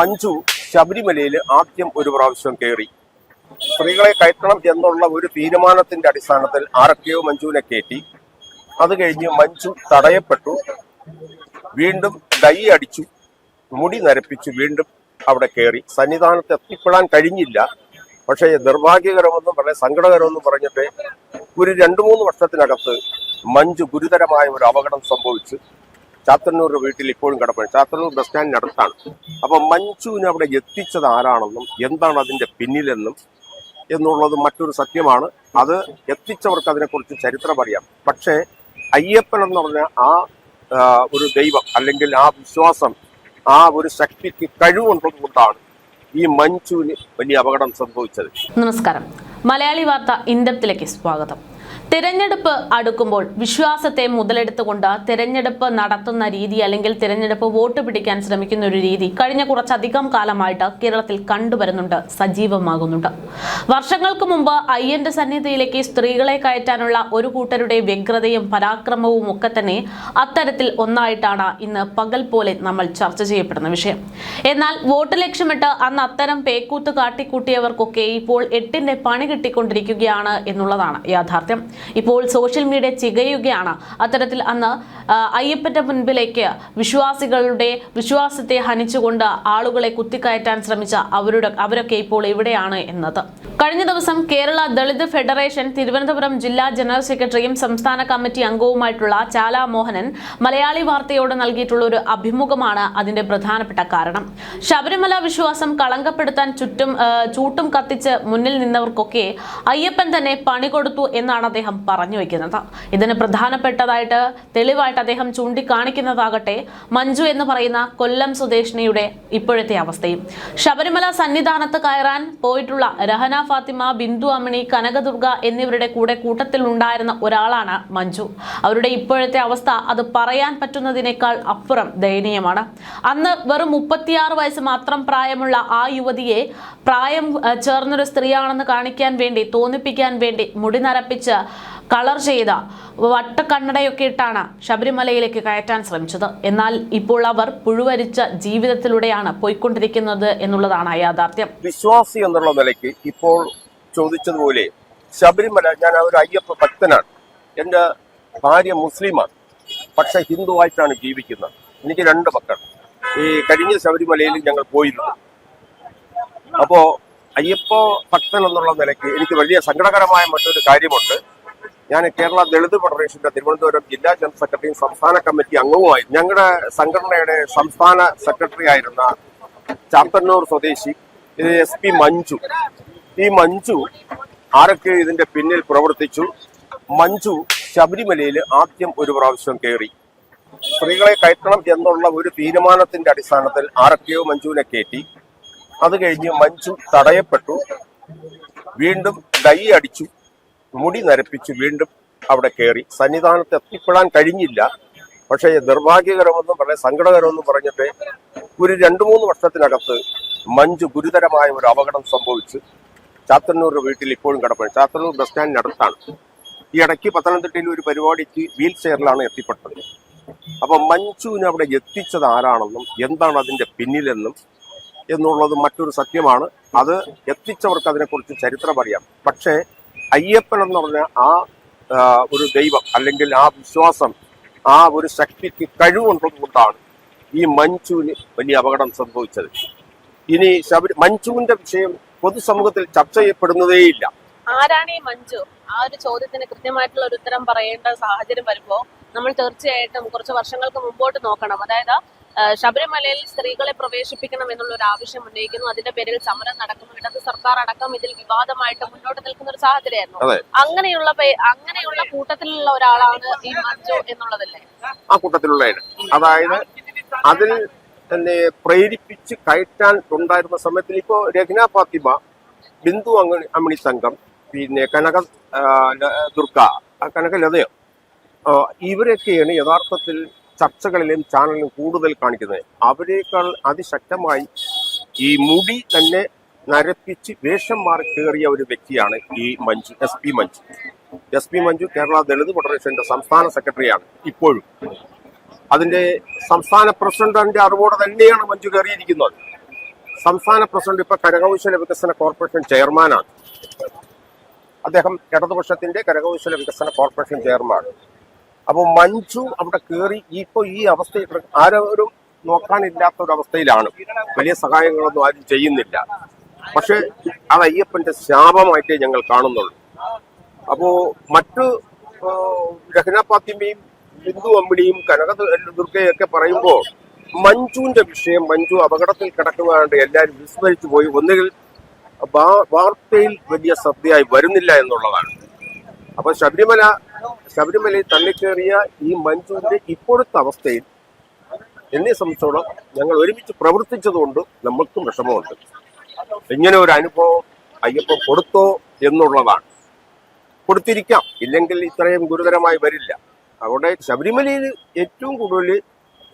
മഞ്ജു ശബരിമലയിൽ ആദ്യം ഒരു പ്രാവശ്യം കയറി. സ്ത്രീകളെ കയറ്റണം എന്നുള്ള ഒരു തീരുമാനത്തിന്റെ അടിസ്ഥാനത്തിൽ ആരൊക്കെയോ മഞ്ജുവിനെ കയറ്റി. അത് കഴിഞ്ഞ് മഞ്ജു തടയപ്പെട്ടു. വീണ്ടും ഡൈ അടിച്ചു. മുടി നരപ്പിച്ചു. വീണ്ടും അവിടെ കയറി. സന്നിധാനത്ത് എത്തിപ്പെടാൻ കഴിഞ്ഞില്ല. പക്ഷേ നിർഭാഗ്യകരമെന്നും പറഞ്ഞ സങ്കടകരമെന്നും പറഞ്ഞിട്ട് ഒരു രണ്ടു മൂന്ന് വർഷത്തിനകത്ത് മഞ്ജു ഗുരുതരമായ ഒരു അപകടം സംഭവിച്ചു. ചാത്തന്നൂർ വീട്ടിൽ ഇപ്പോഴും കിടപ്പുണ്ട്. ചാത്തന്നൂർ ബസ് സ്റ്റാൻഡിനടുത്താണ് അപ്പൊ മഞ്ജുവിനെ അവിടെ എത്തിച്ചത് ആരാണെന്നും എന്താണ് അതിന്റെ പിന്നിലെന്നും എന്നുള്ളത് മറ്റൊരു സത്യമാണ്. അത് എത്തിച്ചവർക്ക് അതിനെക്കുറിച്ച് ചരിത്രം അറിയാം. പക്ഷേ അയ്യപ്പൻ എന്ന് പറഞ്ഞ ആ, ഒരു ദൈവം അല്ലെങ്കിൽ ആ വിശ്വാസം ആ ഒരു ശക്തിക്ക് കഴിവുണ്ടതുകൊണ്ടാണ് ഈ മഞ്ജുവിന് വലിയ അപകടം സംഭവിച്ചത്. നമസ്കാരം. മലയാളി വാർത്ത ഇൻഡപ്തിലേക്ക് സ്വാഗതം. തിരഞ്ഞെടുപ്പ് അടുക്കുമ്പോൾ വിശ്വാസത്തെ മുതലെടുത്തുകൊണ്ട് തിരഞ്ഞെടുപ്പ് നടത്തുന്ന രീതി അല്ലെങ്കിൽ തിരഞ്ഞെടുപ്പ് വോട്ട് പിടിക്കാൻ ശ്രമിക്കുന്ന ഒരു രീതി കഴിഞ്ഞ കുറച്ചധികം കാലമായിട്ട് കേരളത്തിൽ കണ്ടുവരുന്നുണ്ട് സജീവമാകുന്നുണ്ട്. വർഷങ്ങൾക്ക് മുമ്പ് അയ്യന്റെ സന്നിധിയിലേക്ക് സ്ത്രീകളെ കയറ്റാനുള്ള ഒരു കൂട്ടരുടെ വ്യഗ്രതയും പരാക്രമവും ഒക്കെ തന്നെ അത്തരത്തിൽ ഒന്നായിട്ടാണ് ഇന്ന് പകൽ പോലെ നമ്മൾ ചർച്ച ചെയ്യപ്പെടുന്ന വിഷയം. എന്നാൽ വോട്ട് ലക്ഷ്യമിട്ട് അന്ന് അത്തരം പേക്കൂത്ത് കാട്ടിക്കൂട്ടിയവർക്കൊക്കെ ഇപ്പോൾ എട്ടിന്റെ പണി കിട്ടിക്കൊണ്ടിരിക്കുകയാണ് എന്നുള്ളതാണ് യാഥാർത്ഥ്യം. ഇപ്പോൾ സോഷ്യൽ മീഡിയ ചികയുകയാണ്. അത്തരത്തിൽ അന്ന് അയ്യപ്പന്റെ മുൻപിലേക്ക് വിശ്വാസികളുടെ വിശ്വാസത്തെ ഹനിച്ചുകൊണ്ട് ആളുകളെ കുത്തിക്കയറ്റാൻ ശ്രമിച്ച അവരുടെ അവരൊക്കെ ഇപ്പോൾ എവിടെയാണ് എന്നത്. കഴിഞ്ഞ ദിവസം കേരള ദളിത് ഫെഡറേഷൻ തിരുവനന്തപുരം ജില്ലാ ജനറൽ സെക്രട്ടറിയും സംസ്ഥാന കമ്മിറ്റി അംഗവുമായിട്ടുള്ള ചാലാ മോഹനൻ മലയാളി വാർത്തയോട് നൽകിയിട്ടുള്ള ഒരു അഭിമുഖമാണ് അതിന്റെ പ്രധാനപ്പെട്ട കാരണം. ശബരിമല വിശ്വാസം കളങ്കപ്പെടുത്താൻ ചുറ്റും ചൂട്ടും കത്തിച്ച് മുന്നിൽ നിന്നവർക്കൊക്കെ അയ്യപ്പൻ തന്നെ പണി കൊടുത്തു എന്നാണ് അദ്ദേഹം പറഞ്ഞു വെക്കുന്നത്. ഇതിന് പ്രധാനപ്പെട്ടതായിട്ട് തെളിവായിട്ട് അദ്ദേഹം ചൂണ്ടിക്കാണിക്കുന്നതാകട്ടെ മഞ്ജു എന്ന് പറയുന്ന കൊല്ലം സ്വദേശിനിയുടെ ഇപ്പോഴത്തെ അവസ്ഥയും. ശബരിമല സന്നിധാനത്ത് കയറാൻ പോയിട്ടുള്ള രഹന ഫാത്തിമ ബിന്ദു അമ്മിണി കനകദുർഗ എന്നിവരുടെ കൂടെ കൂട്ടത്തിൽ ഉണ്ടായിരുന്ന ഒരാളാണ് മഞ്ജു. അവരുടെ ഇപ്പോഴത്തെ അവസ്ഥ അത് പറയാൻ പറ്റുന്നതിനേക്കാൾ അപ്പുറം ദയനീയമാണ്. അന്ന് വെറും മുപ്പത്തിയാറ് വയസ്സ് മാത്രം പ്രായമുള്ള ആ യുവതിയെ പ്രായം ചേർന്നൊരു സ്ത്രീയാണെന്ന് കാണിക്കാൻ വേണ്ടി തോന്നിപ്പിക്കാൻ വേണ്ടി മുടി നരപ്പിച്ച് കളർ ചെയ്ത വട്ടക്കണ്ണടയൊക്കെ ഇട്ടാണ് ശബരിമലയിലേക്ക് കയറ്റാൻ ശ്രമിച്ചത്. എന്നാൽ ഇപ്പോൾ അവർ പുഴുവരിച്ച ജീവിതത്തിലൂടെയാണ് പോയിക്കൊണ്ടിരിക്കുന്നത് എന്നുള്ളതാണ് യാഥാർത്ഥ്യം. വിശ്വാസി എന്നുള്ള നിലയ്ക്ക് ഇപ്പോൾ ചോദിച്ചതുപോലെ ശബരിമല ഞാൻ ഒരു അയ്യപ്പ ഭക്തനാണ്. എന്റെ ഭാര്യ മുസ്ലിമാണ്. പക്ഷെ ഹിന്ദുവായിട്ടാണ് ജീവിക്കുന്നത്. എനിക്ക് രണ്ട് മക്കൾ. ഈ കഴിഞ്ഞ ശബരിമലയിൽ ഞങ്ങൾ പോയിരുന്നു. അപ്പോ അയ്യപ്പ ഭക്തൻ എന്നുള്ള നിലയ്ക്ക് എനിക്ക് വലിയ സങ്കടകരമായ മറ്റൊരു കാര്യമുണ്ട്. ഞാൻ കേരള ദളിത് ഫെഡറേഷന്റെ തിരുവനന്തപുരം ജില്ലാ ജനറൽ സെക്രട്ടറിയും സംസ്ഥാന കമ്മിറ്റി അംഗവുമായി ഞങ്ങളുടെ സംഘടനയുടെ സംസ്ഥാന സെക്രട്ടറി ആയിരുന്ന ചാത്തന്നൂർ സ്വദേശി എസ് പി മഞ്ജു. ഈ മഞ്ജു ആരൊക്കെ ഇതിന്റെ പിന്നിൽ പ്രവർത്തിച്ചു? മഞ്ജു ശബരിമലയിൽ ആദ്യം ഒരു പ്രാവശ്യം കയറി. സ്ത്രീകളെ കയറ്റണം എന്നുള്ള ഒരു തീരുമാനത്തിന്റെ അടിസ്ഥാനത്തിൽ ആരൊക്കെയോ മഞ്ജുവിനെ കയറ്റി. അത് കഴിഞ്ഞ് മഞ്ജു തടയപ്പെട്ടു. വീണ്ടും ഡൈ അടിച്ചു. മുടി നരപ്പിച്ചു. വീണ്ടും അവിടെ കയറി സന്നിധാനത്ത് എത്തിപ്പെടാൻ കഴിഞ്ഞില്ല. പക്ഷേ നിർഭാഗ്യകരമെന്നും വളരെ സങ്കടകരമെന്നും പറഞ്ഞിട്ട് ഒരു രണ്ടു മൂന്ന് വർഷത്തിനകത്ത് മഞ്ചു ഗുരുതരമായ ഒരു അപകടം സംഭവിച്ച്. ചാത്തന്നൂർ വീട്ടിൽ ഇപ്പോഴും കിടപ്പാണ് ചാത്തന്നൂർ ബസ് സ്റ്റാൻഡിനടുത്താണ്. ഈ ഇടയ്ക്ക് പത്തനംതിട്ടയിൽ ഒരു പരിപാടിക്ക് വീൽ ചെയറിലാണ് എത്തിപ്പെട്ടത്. അപ്പൊ മഞ്ജുവിനെ അവിടെ എത്തിച്ചത് ആരാണെന്നും എന്താണ് അതിന്റെ പിന്നിലെന്നും എന്നുള്ളത് മറ്റൊരു സത്യമാണ്. അത് എത്തിച്ചവർക്ക് അതിനെക്കുറിച്ച് ചരിത്രം അറിയാം പക്ഷേ അയ്യപ്പൻ എന്ന് പറഞ്ഞ ആ ഒരു ദൈവം അല്ലെങ്കിൽ ആ വിശ്വാസം ആ ഒരു ശക്തിക്ക് കഴിവുള്ളതുകൊണ്ടാണ് ഈ മഞ്ജുവിന് വലിയ അപകടം സംഭവിച്ചത്. ഇനി ശബരി മഞ്ജുവിന്റെ വിഷയം പൊതുസമൂഹത്തിൽ ചർച്ച ചെയ്യപ്പെടുന്നതേയില്ല. ആരാണ് ഈ മഞ്ജു? ആ ഒരു ചോദ്യത്തിന് കൃത്യമായിട്ടുള്ള ഒരു ഉത്തരം പറയേണ്ട സാഹചര്യം വരുമ്പോ നമ്മൾ തീർച്ചയായിട്ടും കുറച്ച് വർഷങ്ങൾക്ക് മുമ്പോട്ട് നോക്കണം. അതായത് ശബരിമലയിൽ സ്ത്രീകളെ പ്രവേശിപ്പിക്കണം എന്നുള്ള ഒരു ആവശ്യം ഉന്നയിക്കുന്നു. അതിന്റെ പേരിൽ സമരം നടക്കുന്നു. ഇടത് സർക്കാർ അടക്കം ഇതിൽ വിവാദമായിട്ട് മുന്നോട്ട് നിൽക്കുന്ന ഒരു സാഹചര്യമായിരുന്നു. അങ്ങനെയുള്ള അങ്ങനെയുള്ള കൂട്ടത്തിലുള്ള ഒരാളാണ് ഈ മഞ്ജു എന്നുള്ളതല്ലേ? ആ കൂട്ടത്തിലുള്ള അതായത് അതിൽ തന്നെ പ്രേരിപ്പിച്ച് കയറ്റാൻ ഉണ്ടായിരുന്ന സമയത്തിൽ ഇപ്പോ രഘ്ന ഫാത്തിമ ബിന്ദു അങ്ങണി അമ്മിണി സംഘം പിന്നെ കനക ദുർഗ കനകലതയോ. ഇവരൊക്കെയാണ് യഥാർത്ഥത്തിൽ ചർച്ചകളിലും ചാനലിലും കൂടുതൽ കാണിക്കുന്നത്. അവരെക്കാൾ അതിശക്തമായി ഈ മുടി തന്നെ നരപ്പിച്ച് വേഷം മാറി കയറിയ ഒരു വ്യക്തിയാണ് ഈ Manju S P Manju. S P Manju Kerala Dalit ഫെഡറേഷന്റെ സംസ്ഥാന സെക്രട്ടറിയാണ് ഇപ്പോഴും. അതിന്റെ സംസ്ഥാന പ്രസിഡന്റിന്റെ അറിവോടെ തന്നെയാണ് മഞ്ജു കയറിയിരിക്കുന്നത്. സംസ്ഥാന പ്രസിഡന്റ് ഇപ്പൊ കരകൗശല വികസന കോർപ്പറേഷൻ ചെയർമാനാണ്. അദ്ദേഹം ഇടതുപക്ഷത്തിന്റെ കരകൗശല വികസന കോർപ്പറേഷൻ ചെയർമാൻ അപ്പോൾ മഞ്ജു അവിടെ കയറി ഇപ്പോൾ ഈ അവസ്ഥ ആരും നോക്കാനില്ലാത്ത ഒരു അവസ്ഥയിലാണ് വലിയ സഹായങ്ങളൊന്നും ആരും ചെയ്യുന്നില്ല. പക്ഷെ അത് അയ്യപ്പന്റെ ശാപമായിട്ടേ ഞങ്ങൾ കാണുന്നുള്ളൂ. അപ്പോ മറ്റു രഹന ബിന്ദു അമ്മിണിയും കനക ദുർഗയൊക്കെ പറയുമ്പോൾ മഞ്ജുവിന്റെ വിഷയം മഞ്ജു അപകടത്തിൽ കിടക്കുന്നതാണ്ട് എല്ലാവരും വിസ്മരിച്ചു പോയി. ഒന്നുകിൽ വാർത്തയിൽ വലിയ ശ്രദ്ധയായി വരുന്നില്ല എന്നുള്ളതാണ്. അപ്പൊ ശബരിമല ശബരിമലയിൽ തള്ളിക്കേറിയ ഈ മഞ്ജുവിന്റെ ഇപ്പോഴത്തെ അവസ്ഥയിൽ എന്നെ സംബന്ധിച്ചോളം ഞങ്ങൾ ഒരുമിച്ച് പ്രവർത്തിച്ചതുകൊണ്ട് നമ്മൾക്കും വിഷമമുണ്ട്. ഇങ്ങനെ ഒരു അനുഭവം അയ്യപ്പൻ കൊടുത്തോ എന്നുള്ളതാണ്. കൊടുത്തിരിക്കാം. ഇല്ലെങ്കിൽ ഇത്രയും ഗുരുതരമായി വരില്ല. അവിടെ ശബരിമലയിൽ ഏറ്റവും കൂടുതൽ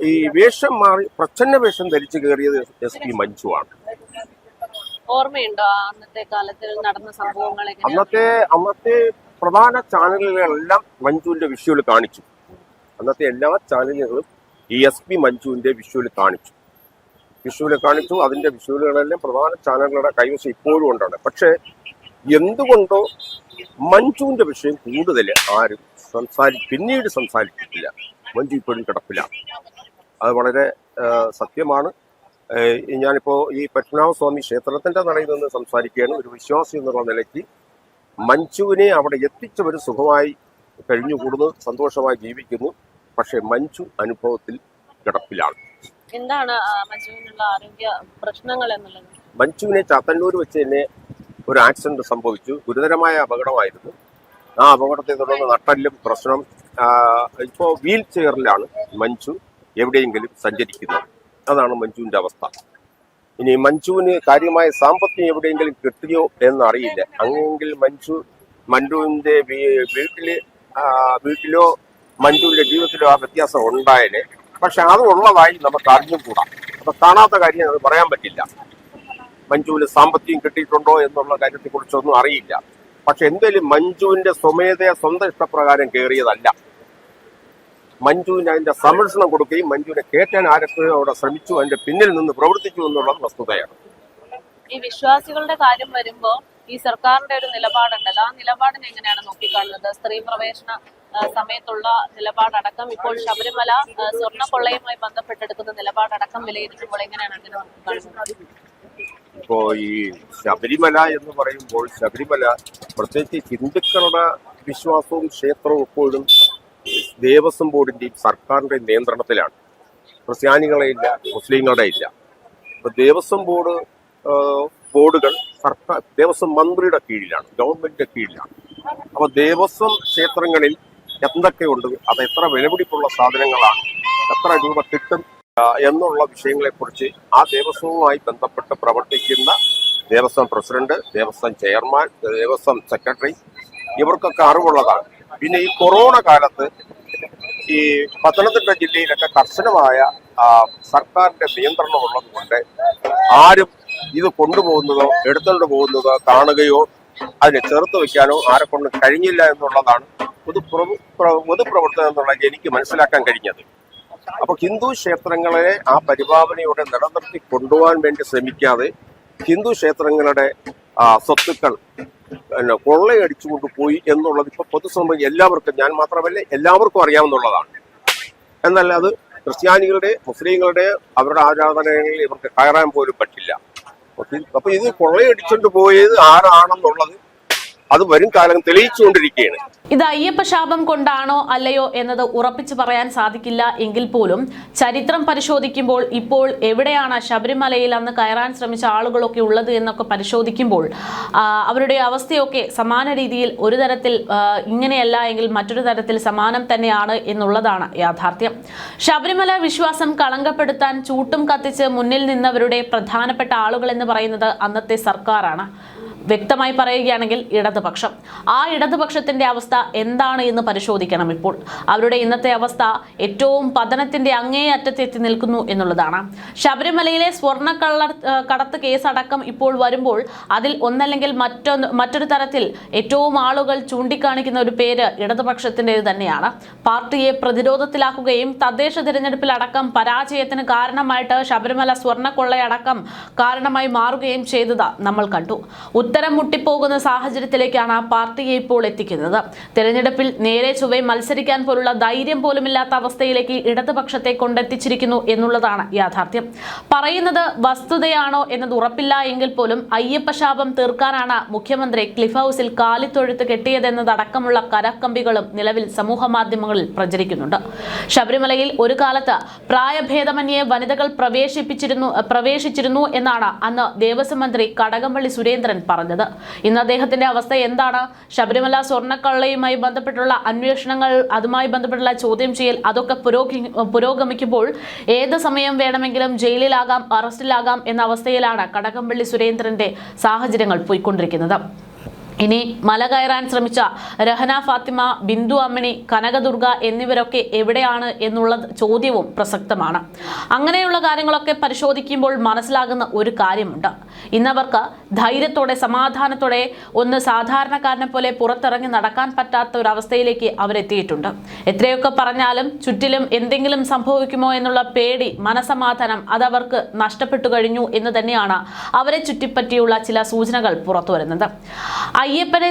ഈ വേഷം മാറി പ്രച്ഛന്ന വേഷം ധരിച്ചു കയറിയത് എസ് പി മഞ്ജുവാണ് ഓർമ്മയുണ്ടോ അന്നത്തെ കാലത്തിൽ നടന്ന സംഭവങ്ങൾ അന്നത്തെ അന്നത്തെ പ്രധാന ചാനലുകളെല്ലാം മഞ്ജുവിന്റെ വിഷ്വൽ കാണിച്ചു. അന്നത്തെ എല്ലാ ചാനലുകളും ഈ എസ് പി മഞ്ജുവിന്റെ വിഷ്വൽ കാണിച്ചു. വിഷ്വൽ കാണിച്ചു അതിന്റെ വിഷ്വലുകളെല്ലാം പ്രധാന ചാനലുകളുടെ കൈവശം ഇപ്പോഴും ഉണ്ടാണ് പക്ഷേ എന്തുകൊണ്ടോ മഞ്ജുവിന്റെ വിഷയം കൂടുതൽ ആരും സംസാരി പിന്നീട് സംസാരിച്ചിട്ടില്ല. മഞ്ജു ഇപ്പോഴും കിടപ്പിലാണ് അത് വളരെ സത്യമാണ്. ഞാനിപ്പോൾ ഞാനിപ്പോ ഈ പത്മനാഭസ്വാമി ക്ഷേത്രത്തിന്റെ നടയിൽ നിന്ന് സംസാരിക്കുകയാണ്. ഒരു വിശ്വാസി എന്നുള്ള നിലയ്ക്ക് മഞ്ജുവിനെ അവിടെ എത്തിച്ചവർ സുഖമായി കഴിഞ്ഞുകൂടുന്നു സന്തോഷമായി ജീവിക്കുന്നു. പക്ഷേ മഞ്ജു അനുഭവത്തിൽ കിടപ്പിലാണ്. എന്താണ് മഞ്ജുവിനുള്ള ആരോഗ്യ പ്രശ്നങ്ങൾ എന്നുള്ളത്? മഞ്ജുവിനെ ചാത്തന്നൂർ വെച്ച് തന്നെ ഒരു ആക്സിഡന്റ് സംഭവിച്ചു. ഗുരുതരമായ അപകടമായിരുന്നു. ആ അപകടത്തെ തുടർന്ന് നട്ടല്ലും പ്രശ്നം ഇപ്പോൾ ഇപ്പോ വീൽ ചെയറിലാണ് മഞ്ജു എവിടെയെങ്കിലും സഞ്ചരിക്കുന്നത്. അതാണ് മഞ്ജുവിന്റെ അവസ്ഥ. ഇനി മഞ്ജുവിന് കാര്യമായ സാമ്പത്തികം എവിടെയെങ്കിലും കിട്ടിയോ എന്നറിയില്ല. അങ്ങനെയെങ്കിൽ മഞ്ജു മഞ്ജുവിന്റെ വീട്ടിൽ വീട്ടിലോ മഞ്ജുവിന്റെ ജീവിതത്തിലോ ആ വ്യത്യാസം ഉണ്ടായാലേ പക്ഷെ അത് ഉള്ളതായി നമുക്ക് അറിഞ്ഞും കൂടാം. അപ്പൊ കാണാത്ത കാര്യം അത് പറയാൻ പറ്റില്ല. മഞ്ജുവിന് സാമ്പത്തികം കിട്ടിയിട്ടുണ്ടോ എന്നുള്ള കാര്യത്തെ കുറിച്ചൊന്നും അറിയില്ല. പക്ഷെ എന്തായാലും മഞ്ജുവിന്റെ സ്വമേധയ സ്വന്തം ഇഷ്ടപ്രകാരം കയറിയതല്ല മഞ്ജുവിന് അതിന്റെ സംരക്ഷണം കൊടുക്കുകയും മഞ്ജുവിനെ കേറ്റാൻ ആരൊക്കെ അവിടെ ശ്രമിച്ചു അതിന്റെ പിന്നിൽ നിന്ന് പ്രവർത്തിച്ചു എന്നുള്ളത് വസ്തുതയാണ്. ഈ വിശ്വാസികളുടെ കാര്യം വരുമ്പോ ഈ സർക്കാരിന്റെ ഒരു നിലപാടുണ്ടല്ലോ. ആ നിലപാടിനെ എങ്ങനെയാണ് നോക്കിക്കാണുന്നത്? സ്ത്രീ പ്രവേശന സമയത്തുള്ള നിലപാടടക്കം ഇപ്പോൾ ശബരിമല സ്വർണ കൊള്ളയുമായി ബന്ധപ്പെട്ടെടുക്കുന്ന നിലപാടടക്കം വിലയിരുത്തുമ്പോൾ എങ്ങനെയാണ് നോക്കിക്കാണുന്നത്? ഇപ്പോ ഈ ശബരിമല എന്ന് പറയുമ്പോൾ ശബരിമല പ്രത്യേകിച്ച് ഹിന്ദുക്കളുടെ വിശ്വാസവും ക്ഷേത്രവും എപ്പോഴും ദേവസ്വം ബോർഡിന്റെയും സർക്കാരിന്റെയും നിയന്ത്രണത്തിലാണ്. ക്രിസ്ത്യാനികളെ ഇല്ല മുസ്ലിങ്ങളുടെ ഇല്ല. അപ്പൊ ദേവസ്വം ബോർഡ് ബോർഡുകൾ സർക്കാർ ദേവസ്വം മന്ത്രിയുടെ കീഴിലാണ് ഗവൺമെന്റിന്റെ കീഴിലാണ്. അപ്പൊ ദേവസ്വം ക്ഷേത്രങ്ങളിൽ എന്തൊക്കെയുണ്ട് അത് എത്ര വിലപിടിപ്പുള്ള സാധനങ്ങളാണ് എത്ര രൂപ കിട്ടും എന്നുള്ള വിഷയങ്ങളെക്കുറിച്ച് ആ ദേവസ്വവുമായി ബന്ധപ്പെട്ട് പ്രവർത്തിക്കുന്ന Devaswom president Devaswom chairman Devaswom secretary ഇവർക്കൊക്കെ അറിവുള്ളതാണ്. പിന്നെ ഈ കൊറോണ കാലത്ത് ഈ പത്തനംതിട്ട ജില്ലയിലൊക്കെ കർശനമായ സർക്കാരിന്റെ നിയന്ത്രണം ഉള്ളത് കൊണ്ട് ആരും ഇത് കൊണ്ടുപോകുന്നതോ എടുത്തുകൊണ്ട് പോകുന്നതോ കാണുകയോ അതിനെ ചേർത്ത് വെക്കാനോ ആരെ കൊണ്ട് കഴിഞ്ഞില്ല എന്നുള്ളതാണ് പൊതു പൊതുപ്രവർത്തനം എന്നുള്ള എനിക്ക് മനസ്സിലാക്കാൻ കഴിഞ്ഞത്. അപ്പൊ ഹിന്ദു ക്ഷേത്രങ്ങളെ ആ പരിപാവനയോടെ നിലനിർത്തി കൊണ്ടുപോകാൻ വേണ്ടി ശ്രമിക്കാതെ ഹിന്ദു ക്ഷേത്രങ്ങളുടെ സ്വത്തുക്കൾ പിന്നെ കൊള്ളയടിച്ചുകൊണ്ട് പോയി എന്നുള്ളത് ഇപ്പൊ പൊതുസമൂഹം എല്ലാവർക്കും ഞാൻ മാത്രമല്ല എല്ലാവർക്കും അറിയാവുന്നതാണ് എന്നാൽ അത് ക്രിസ്ത്യാനികളുടെ മുസ്ലിങ്ങളുടെ അവരുടെ ആരാധനകളിൽ ഇവർക്ക് കയറാൻ പോലും പറ്റില്ല. അപ്പൊ ഇത് കൊള്ളയടിച്ചുകൊണ്ട് പോയത് ആരാണെന്നുള്ളത് അത് വരും കാലം തെളിയിച്ചുകൊണ്ടിരിക്കുകയാണ്. ഇത് അയ്യപ്പ ശാപം കൊണ്ടാണോ അല്ലയോ എന്നത് ഉറപ്പിച്ചു പറയാൻ സാധിക്കില്ല എങ്കിൽ പോലും ചരിത്രം പരിശോധിക്കുമ്പോൾ ഇപ്പോൾ എവിടെയാണ് ശബരിമലയിൽ അന്ന് കയറാൻ ശ്രമിച്ച ആളുകളൊക്കെ ഉള്ളത് എന്നൊക്കെ പരിശോധിക്കുമ്പോൾ അവരുടെ അവസ്ഥയൊക്കെ സമാന രീതിയിൽ ഒരു തരത്തിൽ ഇങ്ങനെയല്ല എങ്കിൽ മറ്റൊരു തരത്തിൽ സമാനം തന്നെയാണ് എന്നുള്ളതാണ് യാഥാർത്ഥ്യം. ശബരിമല വിശ്വാസം കളങ്കപ്പെടുത്താൻ ചൂട്ടും കത്തിച്ച് മുന്നിൽ നിന്നവരുടെ പ്രധാനപ്പെട്ട ആളുകൾ എന്ന് പറയുന്നത് അന്നത്തെ സർക്കാരാണ്. വ്യക്തമായി പറയുകയാണെങ്കിൽ ഇടതുപക്ഷം. ആ ഇടതുപക്ഷത്തിന്റെ അവസ്ഥ എന്താണ് എന്ന് പരിശോധിക്കണം ഇപ്പോൾ. അവരുടെ ഇന്നത്തെ അവസ്ഥ ഏറ്റവും പതനത്തിന്റെ അങ്ങേ അറ്റത്തെത്തി നിൽക്കുന്നു എന്നുള്ളതാണ്. ശബരിമലയിലെ സ്വർണക്കള്ള കടത്ത് കേസടക്കം ഇപ്പോൾ വരുമ്പോൾ അതിൽ ഒന്നല്ലെങ്കിൽ മറ്റൊന്ന് മറ്റൊരു തരത്തിൽ ഏറ്റവും ആളുകൾ ചൂണ്ടിക്കാണിക്കുന്ന ഒരു പേര് ഇടതുപക്ഷത്തിന്റെ തന്നെയാണ്. പാർട്ടിയെ പ്രതിരോധത്തിലാക്കുകയും തദ്ദേശ തിരഞ്ഞെടുപ്പിലടക്കം പരാജയത്തിന് കാരണമായിട്ട് ശബരിമല സ്വർണക്കൊള്ളയടക്കം കാരണമായി മാറുകയും ചെയ്തത് നമ്മൾ കണ്ടു. ഉത്തരം മുട്ടിപ്പോകുന്ന സാഹചര്യത്തിലേക്കാണ് ആ പാർട്ടിയെ ഇപ്പോൾ എത്തിക്കുന്നത്. തെരഞ്ഞെടുപ്പിൽ നേരെ ചൊവ്വെ മത്സരിക്കാൻ പോലുള്ള ധൈര്യം പോലുമില്ലാത്ത അവസ്ഥയിലേക്ക് ഇടതുപക്ഷത്തെ കൊണ്ടെത്തിച്ചിരിക്കുന്നു എന്നുള്ളതാണ് യാഥാർത്ഥ്യം. പറയുന്നത് വസ്തുതയാണോ എന്നത് ഉറപ്പില്ല എങ്കിൽ പോലും അയ്യപ്പശാപം തീർക്കാനാണ് മുഖ്യമന്ത്രി ക്ലിഫ് ഹൗസിൽ കാലിത്തൊഴുത്ത് കെട്ടിയതെന്നതടക്കമുള്ള കരക്കമ്പികളും നിലവിൽ സമൂഹ മാധ്യമങ്ങളിൽ പ്രചരിക്കുന്നുണ്ട്. ശബരിമലയിൽ ഒരു കാലത്ത് പ്രായഭേദമന്യേ വനിതകൾ പ്രവേശിപ്പിച്ചിരുന്നു പ്രവേശിച്ചിരുന്നു എന്നാണ് അന്ന് ദേവസ്വം മന്ത്രി കടകംപള്ളി സുരേന്ദ്രൻ പറഞ്ഞത്. ഇന്ന് അദ്ദേഹത്തിന്റെ അവസ്ഥ എന്താണ്? ശബരിമല സ്വർണക്കള്ളയുമായി ബന്ധപ്പെട്ടുള്ള അന്വേഷണങ്ങൾ അതുമായി ബന്ധപ്പെട്ടുള്ള ചോദ്യം ചെയ്യൽ അതൊക്കെ പുരോഗി പുരോഗമിക്കുമ്പോൾ ഏത് സമയം വേണമെങ്കിലും ജയിലിലാകാം അറസ്റ്റിലാകാം എന്ന അവസ്ഥയിലാണ് കടകംപള്ളി സുരേന്ദ്രന്റെ സാഹചര്യങ്ങൾ പോയിക്കൊണ്ടിരിക്കുന്നത്. ഇനി മല കയറാൻ ശ്രമിച്ച രഹന ഫാത്തിമ ബിന്ദു അമ്മിണി കനകദുർഗ എന്നിവരൊക്കെ എവിടെയാണ് എന്നുള്ള ചോദ്യവും പ്രസക്തമാണ്. അങ്ങനെയുള്ള കാര്യങ്ങളൊക്കെ പരിശോധിക്കുമ്പോൾ മനസ്സിലാകുന്ന ഒരു കാര്യമുണ്ട്. ഇന്നവർക്ക് ധൈര്യത്തോടെ സമാധാനത്തോടെ ഒന്ന് സാധാരണക്കാരനെ പോലെ പുറത്തിറങ്ങി നടക്കാൻ പറ്റാത്ത ഒരു അവസ്ഥയിലേക്ക് അവരെത്തിയിട്ടുണ്ട്. എത്രയൊക്കെ പറഞ്ഞാലും ചുറ്റിലും എന്തെങ്കിലും സംഭവിക്കുമോ എന്നുള്ള പേടി മനസമാധാനം അതവർക്ക് നഷ്ടപ്പെട്ടു കഴിഞ്ഞു എന്ന് തന്നെയാണ് അവരെ ചുറ്റിപ്പറ്റിയുള്ള ചില സൂചനകൾ പുറത്തു വരുന്നത് അയ്യപ്പനെ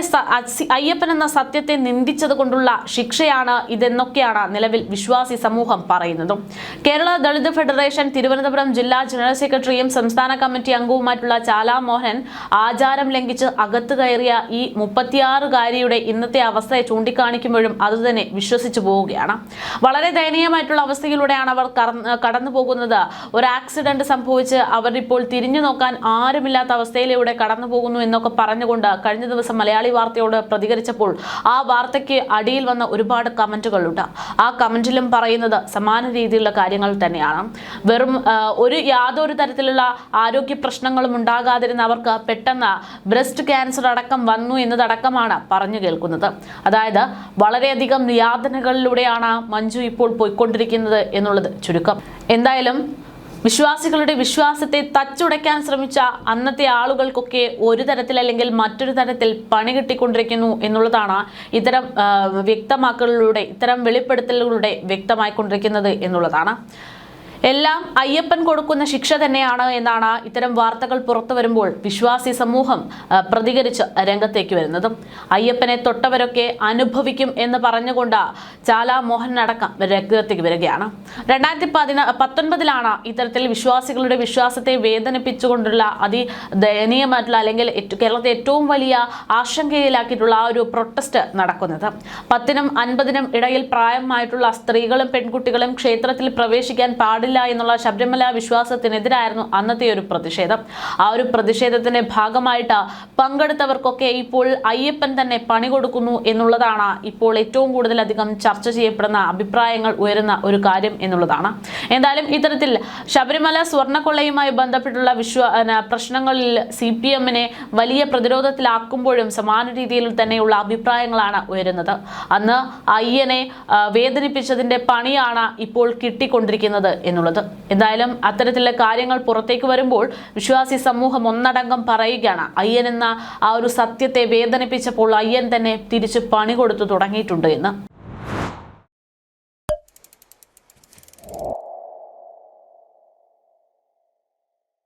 അയ്യപ്പൻ എന്ന സത്യത്തെ നിന്ദിച്ചത് കൊണ്ടുള്ള ശിക്ഷയാണ് ഇതെന്നൊക്കെയാണ് നിലവിൽ വിശ്വാസി സമൂഹം പറയുന്നതും. കേരള ദളിത് ഫെഡറേഷൻ തിരുവനന്തപുരം ജില്ലാ ജനറൽ സെക്രട്ടറിയും സംസ്ഥാന കമ്മിറ്റി അംഗവുമായിട്ടുള്ള ചാലാ മോഹൻ ആചാരം ലംഘിച്ച് അകത്ത് കയറിയ ഈ മുപ്പത്തിയാറുകാരിയുടെ ഇന്നത്തെ അവസ്ഥയെ ചൂണ്ടിക്കാണിക്കുമ്പോഴും അതുതന്നെ വിശ്വസിച്ചു പോവുകയാണ്. വളരെ ദയനീയമായിട്ടുള്ള അവസ്ഥയിലൂടെയാണ് അവർ കടന്നു പോകുന്നത്. ഒരു ആക്സിഡന്റ് സംഭവിച്ച് അവർ ഇപ്പോൾ തിരിഞ്ഞു നോക്കാൻ ആരുമില്ലാത്ത അവസ്ഥയിലൂടെ കടന്നു പോകുന്നു എന്നൊക്കെ പറഞ്ഞുകൊണ്ട് കഴിഞ്ഞ ദിവസം മലയാളി വാർത്തയോട് പ്രതികരിച്ചപ്പോൾ ആ വാർത്തയ്ക്ക് അടിയിൽ വന്ന ഒരുപാട് കമന്റുകളുണ്ട്. ആ കമന്റിലും പറയുന്നത് സമാന രീതിയിലുള്ള കാര്യങ്ങൾ തന്നെയാണ്. വെറും ഒരു യാതൊരു തരത്തിലുള്ള ആരോഗ്യ പ്രശ്നങ്ങളും ഉണ്ടാകാതിരുന്ന അവർക്ക് പെട്ടെന്ന് ബ്രസ്റ്റ് ക്യാൻസർ അടക്കം വന്നു എന്നതടക്കമാണ് പറഞ്ഞു കേൾക്കുന്നത്. അതായത് വളരെയധികം യാതനകളിലൂടെയാണ് മഞ്ജു ഇപ്പോൾ പോയിക്കൊണ്ടിരിക്കുന്നത് എന്നുള്ളത് ചുരുക്കം. എന്തായാലും വിശ്വാസികളുടെ വിശ്വാസത്തെ തച്ചുടയ്ക്കാൻ ശ്രമിച്ച അന്നത്തെ ആളുകൾക്കൊക്കെ ഒരു തരത്തിൽ അല്ലെങ്കിൽ മറ്റൊരു തരത്തിൽ പണി കിട്ടിക്കൊണ്ടിരിക്കുന്നു എന്നുള്ളതാണ് ഇത്തരം വ്യക്തമാക്കലിലൂടെ ഇത്തരം വെളിപ്പെടുത്തലുകളുടെ വ്യക്തമായിക്കൊണ്ടിരിക്കുന്നത് എന്നുള്ളതാണ്. എല്ലാം അയ്യപ്പൻ കൊടുക്കുന്ന ശിക്ഷ തന്നെയാണ് എന്നാണ് ഇത്തരം വാർത്തകൾ പുറത്തു വരുമ്പോൾ വിശ്വാസി സമൂഹം പ്രതികരിച്ച് രംഗത്തേക്ക് വരുന്നതും. അയ്യപ്പനെ തൊട്ടവരൊക്കെ അനുഭവിക്കും എന്ന് പറഞ്ഞുകൊണ്ട് ചാലാ മോഹൻ അടക്കം രംഗത്തേക്ക് വരികയാണ്. രണ്ടായിരത്തി പതിന പത്തൊൻപതിലാണ് ഇത്തരത്തിൽ വിശ്വാസികളുടെ വിശ്വാസത്തെ വേദനിപ്പിച്ചുകൊണ്ടുള്ള അതി ദയനീയമായിട്ടുള്ള അല്ലെങ്കിൽ കേരളത്തെ ഏറ്റവും വലിയ ആശങ്കയിലാക്കിയിട്ടുള്ള ആ ഒരു പ്രൊട്ടസ്റ്റ് നടക്കുന്നത്. പത്തിനും അൻപതിനും ഇടയിൽ പ്രായമായിട്ടുള്ള സ്ത്രീകളും പെൺകുട്ടികളും ക്ഷേത്രത്തിൽ പ്രവേശിക്കാൻ പാടില്ല എന്നുള്ള ശബരിമല വിശ്വാസത്തിനെതിരായിരുന്നു അന്നത്തെ ഒരു പ്രതിഷേധം. ആ ഒരു പ്രതിഷേധത്തിന്റെ ഭാഗമായിട്ട് പങ്കെടുത്തവർക്കൊക്കെ ഇപ്പോൾ അയ്യപ്പൻ തന്നെ പണി കൊടുക്കുന്നു എന്നുള്ളതാണ് ഇപ്പോൾ ഏറ്റവും കൂടുതലധികം ചർച്ച ചെയ്യപ്പെടുന്ന അഭിപ്രായങ്ങൾ ഉയരുന്ന ഒരു കാര്യം എന്നുള്ളതാണ്. എന്തായാലും ഇത്തരത്തിൽ ശബരിമല സ്വർണക്കൊള്ളയുമായി ബന്ധപ്പെട്ടുള്ള വിശ്വ പ്രശ്നങ്ങളിൽ സി പി എമ്മിനെ വലിയ പ്രതിരോധത്തിലാക്കുമ്പോഴും സമാന രീതിയിൽ തന്നെയുള്ള അഭിപ്രായങ്ങളാണ് ഉയരുന്നത്. അന്ന് അയ്യനെ വേദനിപ്പിച്ചതിന്റെ പണിയാണ് ഇപ്പോൾ കിട്ടിക്കൊണ്ടിരിക്കുന്നത് എന്നുള്ളത് എന്തായാലും അത്തരത്തിലുള്ള കാര്യങ്ങൾ പുറത്തേക്ക് വരുമ്പോൾ വിശ്വാസി സമൂഹം ഒന്നടങ്കം പറയുകയാണ്. അയ്യൻ എന്ന ആ ഒരു സത്യത്തെ വേദനിപ്പിച്ചപ്പോൾ അയ്യൻ തന്നെ തിരിച്ച് പണി കൊടുത്തു തുടങ്ങിയിട്ടുണ്ട് എന്ന്.